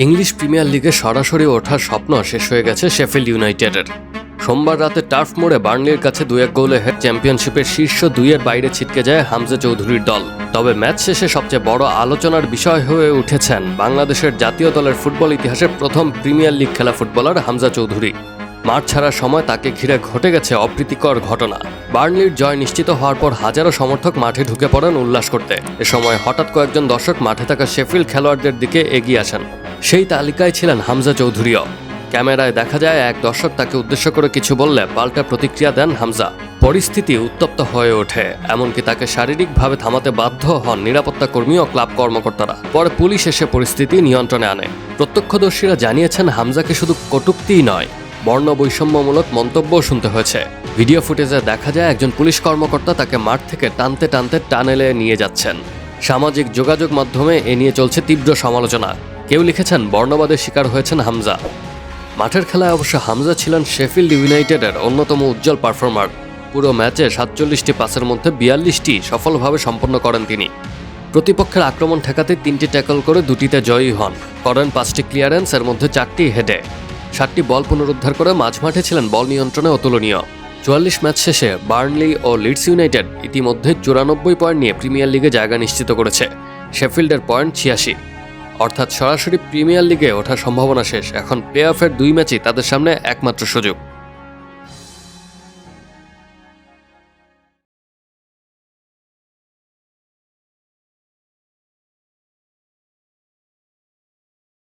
English premier লিগে সরাসরি ওঠার স্বপ্ন শেষ হয়ে গেছে শেফিল্ড ইউনাইটেডের। সোমবার রাতে টার্ফ মোড়ে বার্নলির কাছে দু এক গোলে হেড চ্যাম্পিয়নশিপের শীর্ষ দুইয়ের বাইরে ছিটকে যায় হামজা চৌধুরীর দল। তবে ম্যাচ শেষে সবচেয়ে বড় আলোচনার বিষয় হয়ে উঠেছেন বাংলাদেশের জাতীয় দলের ফুটবল ইতিহাসের প্রথম প্রিমিয়ার লিগ খেলা ফুটবলার হামজা চৌধুরী। মাঠ ছাড়ার সময় তাকে ঘিরে ঘটে গেছে অপ্রীতিকর ঘটনা। বার্নলির জয় নিশ্চিত হওয়ার পর হাজারো সমর্থক মাঠে ঢুকে পড়েন উল্লাস করতে। এ সময় হঠাৎ কয়েকজন দর্শক মাঠে থাকা শেফিল্ড খেলোয়াড়দের দিকে এগিয়ে আসেন। সেই তালিকায় ছিলেন হামজা চৌধুরীও। ক্যামেরায় দেখা যায় এক দর্শক তাকে উদ্দেশ্য করে কিছু বললে পাল্টা প্রতিক্রিয়া দেন হামজা। পরিস্থিতি উত্তপ্ত হয়ে ওঠে, এমনকি তাকে শারীরিকভাবে থামাতে বাধ্য হন নিরাপত্তা কর্মী ও ক্লাব কর্মকর্তারা। পরে পুলিশ এসে পরিস্থিতি নিয়ন্ত্রণে আনে। প্রত্যক্ষদর্শীরা জানিয়েছেন, হামজাকে শুধু কটূক্তিই নয় বর্ণ বৈষম্যমূলক মন্তব্য শুনতে হয়েছে। ভিডিও ফুটেজে দেখা যায় একজন পুলিশ কর্মকর্তা তাকে মাঠ থেকে টানতে টানতে টানেলে নিয়ে যাচ্ছেন। সামাজিক যোগাযোগ মাধ্যমে এ নিয়ে চলছে তীব্র সমালোচনা। কেউ লিখেছেন, বর্ণবাদের শিকার হয়েছেন হামজা। মাঠের খেলায় অবশ্য হামজা ছিলেন শেফিল্ড ইউনাইটেডের অন্যতম উজ্জ্বল পারফর্মার। পুরো ম্যাচে সাতচল্লিশটি পাসের মধ্যে বিয়াল্লিশটি সফলভাবে সম্পন্ন করেন তিনি। প্রতিপক্ষের আক্রমণ ঠেকাতে তিনটি ট্যাকল করে দুটিতে জয়ী হন। করেন পাঁচটি ক্লিয়ারেন্স এর মধ্যে চারটি হেডে। সাতটি বল পুনরুদ্ধার করে মাঝমাঠে ছিলেন বল নিয়ন্ত্রণে অতুলনীয়। চুয়াল্লিশ ম্যাচ শেষে বার্নলি ও লিডস ইউনাইটেড ইতিমধ্যে চুরানব্বই পয়েন্ট নিয়ে প্রিমিয়ার লিগে জায়গা নিশ্চিত করেছে। শেফিল্ডের পয়েন্ট ছিয়াশি। অর্থাৎ সরাসরি প্রিমিয়ার লিগে ওঠার সম্ভাবনা শেষ। এখন প্লে অফের দুই ম্যাচই তাদের সামনে একমাত্র সুযোগ।